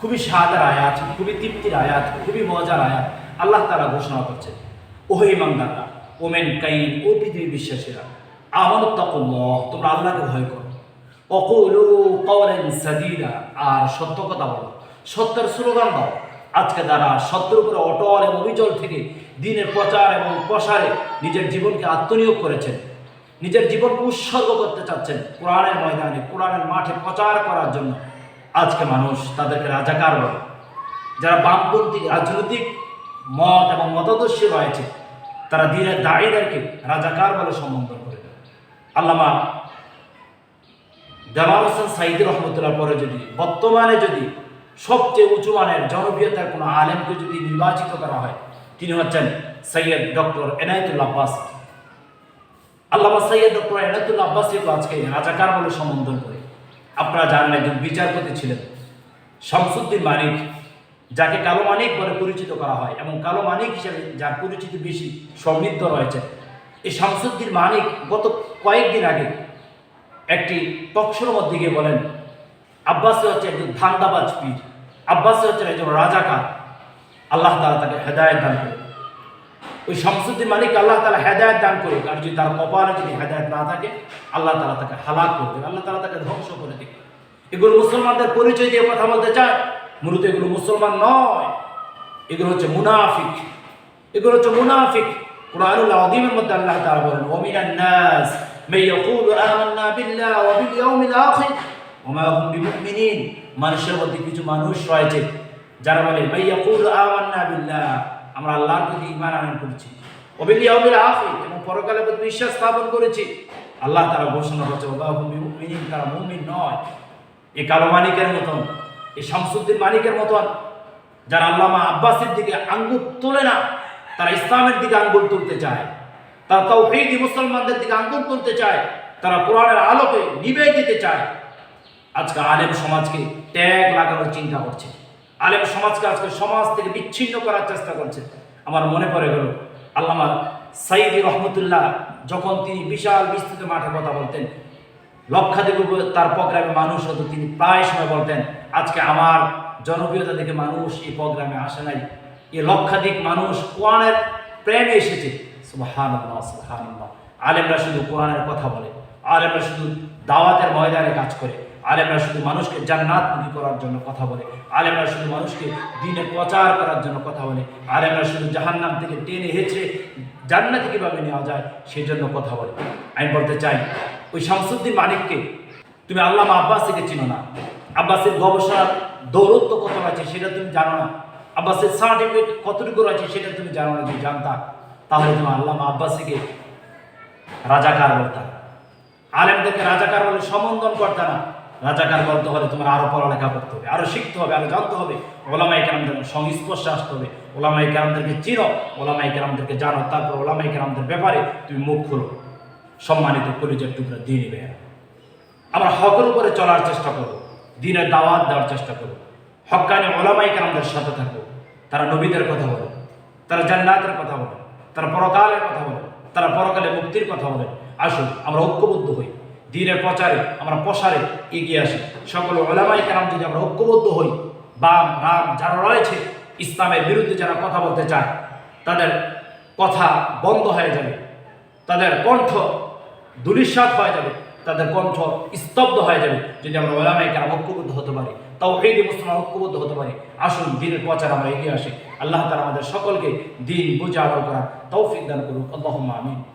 খুবই স্বাদের আয়াত, খুবই তৃপ্তির আয়াত, খুবই মজার আয়াত। আল্লাহ তারা ঘোষণা করছে ওহে ইমানদাররা, ওমেন কাইন, ও পৃথিবী বিশ্বাসীরা আমানত তাকুল্লাহ, তোমরা আল্লাহকে ভয় করো। অকুলু কওলান সাদিদা, আর সত্য কথা বলো, সত্যের স্লোগান দাও। আজকে তারা সত্যের উপরে অটল এবং অবিচল থেকে দিনের প্রচার এবং প্রসারে নিজের জীবনকে আত্মনিয়োগ করেছেন নিজের জীবনকে উৎসর্গ করতে চাচ্ছেন কোরআনের ময়দানে, কোরআনের মাঠে প্রচার করার জন্য। আজকে মানুষ তাদেরকে রাজাকার বলে। যারা বামপন্থী রাজনৈতিক মত এবং মতাদর্শী রয়েছে, তারা দিনের দায়ীদেরকে রাজাকার বলে সম্বোধন করে আল্লামা জামাল হোসেন সাইদ রহমতুল্লাহ পরে যদি, বর্তমানে যদি সবচেয়ে উঁচু মানের জনপ্রিয়তার কোনো আলেমকে যদি নির্বাচিত করা হয়, তিনি হচ্ছেন সৈয়দ ডক্টর এনায়তুল্লাহ আব্বাস। আল্লামা সৈয়দ ডক্টর এনায়তুল্লাহ আব্বাসীকে আজকে রাজাকার বলে সম্বোধন করে। আপনারা জানেন একজন বিচারপতি ছিলেন, শামসুদ্দিন মানিক, যাকে কালো মানিক বলে পরিচিত করা হয় এবং কালো মানিক হিসেবে যার পরিচিতি বেশি সমৃদ্ধ রয়েছে। এই শামসুদ্দিন মানিক গত কয়েকদিন আগে একটি টকশোর মধ্যে গিয়ে বলেন, আব্বাসে হচ্ছে একজন ধান্দাবাজ পীর, আব্বাসে হচ্ছে একজন রাজাকার। আল্লাহ তালা তাকে হেদায়ত দান করে ওই শামসুদ্দিন মালিক আল্লাহ তালা হেদায়ত দান করে আর যদি তার কপালে যদি হেদায়ত না থাকে, আল্লাহ তালা তাকে হালাক করে দেবে। আল্লাহ তালা তাকে ধ্বংস করে দেবে। এগুলো মুসলমানদের পরিচয় দিয়ে কথা বলতে চায়, মূলত এগুলো মুসলমান নয়। এগুলো হচ্ছে মুনাফিক। এগুলো হচ্ছে মুনাফিক। আযীমের মধ্যে আল্লাহ তাআলা বলেন, ওমিনান নাস আখির, ওয়া মা মানুষের মধ্যে কিছু মানুষ রয়েছে, যারা বলে বিল্লাহ। আমরা আল্লাহর প্রতি ঈমান আনয়ন করেছি। বিল ইয়াউমিল এবং পরকালের প্রতি বিশ্বাস স্থাপন করেছি। আল্লাহ তারা ঘোষণা করছে তারা মুমিন নয়। এ কালো মানিকের মতন এই শামসুদ্দিন মানিকের মতন, যারা আল্লামা আব্বাসের দিকে আঙ্গুল তোলে না, তারা ইসলামের দিকে আঙ্গুল তুলতে চায়। তারা তাও তৌহিদি মুসলমানদের দিকে আঙ্গুল তুলতে চায়। তারা কোরআনের আলোকে নিবে দিতে চায়। আজকে আলেম সমাজকে ট্যাগ লাগানোর চিন্তা করছে। আলেম সমাজকে আজকে সমাজ থেকে বিচ্ছিন্ন করার চেষ্টা করছে। আমার মনে পড়ে গেল, আল্লামা সাইদি রহমতুল্লাহ যখন তিনি বিশাল বিস্তৃত মাঠে কথা বলতেন, লক্ষাধিক তার প্রোগ্রামে মানুষ হতো, তিনি প্রায় সময় বলতেন, আজকে আমার জনপ্রিয়তা দেখে মানুষ এই প্রোগ্রামে আসে নাই। এ লক্ষাধিক মানুষ কোরআনের প্রেমে এসেছে। সুবহানাল্লাহ। আলেমরা শুধু কোরআনের কথা বলে, আলেমরা শুধু দাওয়াতের ময়দানে কাজ করে। আলেমরা শুধু মানুষকে জান্নাত মুখী করার জন্য কথা বলে। আলেমরা শুধু মানুষকে দিনে প্রচার করার জন্য কথা বলে। আলেমরা শুধু জাহান্নাম থেকে টেনে হেঁচড়ে জান্নাতে কীভাবে নেওয়া যায় সেই জন্য কথা বলে। আমি বলতে চাই, ওই শামসুদ্দিন মানিককে তুমি আল্লামা আব্বাস থেকে চিনো না। আব্বাসের গবেষণার দৌরত্ব কত আছে সেটা তুমি জানো না। আব্বাসের সার্টিফিকেট কতটুকু আছে সেটা তুমি জানো না। যদি জানতা, তাহলে তুমি আল্লামা আব্বাসীকে রাজাকার বলতাম আলেমদেরকে রাজাকার বলে সম্বোধন করতে না। রাজাকার বলতে হলে তোমার আরও পড়ালেখা করতে হবে, আরও শিখতে হবে, আরও জানতে হবে। ওলামাই কেরামদের সংস্পর্শে আসতে হবে। ওলামাই কেরামদেরকে চিনো ওলামাই কেরামদেরকে জানো। তারপর ওলামাই কেরামদের ব্যাপারে তুমি মুখ খুলো। সম্মানিত কলিজের টুকরা দিনই বেয়া আমরা হকের উপরে চলার চেষ্টা করব, দিনের দাওয়াত দেওয়ার চেষ্টা করব। হকানি ওলামাই কেরামদের সাথে থাকব। তারা নবীদের কথা বলে, তারা জান্নাতের কথা বলে, তারা পরকালের কথা বলে, তারা পরকালে মুক্তির কথা বলে। আসুন, আমরা ঐক্যবদ্ধ হই। দিনের প্রচারে, আমরা প্রসারে এগিয়ে আসি। সকল ওলামাই কেরাম যদি আমরা ঐক্যবদ্ধ হই, বাম, রাম যারা রয়েছে, ইসলামের বিরুদ্ধে যারা কথা বলতে চায়, তাদের কথা বন্ধ হয়ে যাবে। তাদের কণ্ঠ দুলিশ্বাত হয়ে যাবে। তাদের কণ্ঠ স্তব্ধ হয়ে যাবে। যদি আমরা ওলামাই কেরাম ঐক্যবদ্ধ হতে পারি তাও এই মুসলমান ঐক্যবদ্ধ হতে পারি, আসুন, দিনের প্রচার আমরা এগিয়ে আসি। আল্লাহ তালা আমাদের সকলকে দিন বুঝে আমল করার তৌফিক দান করুক। আল্লাহ আমিন।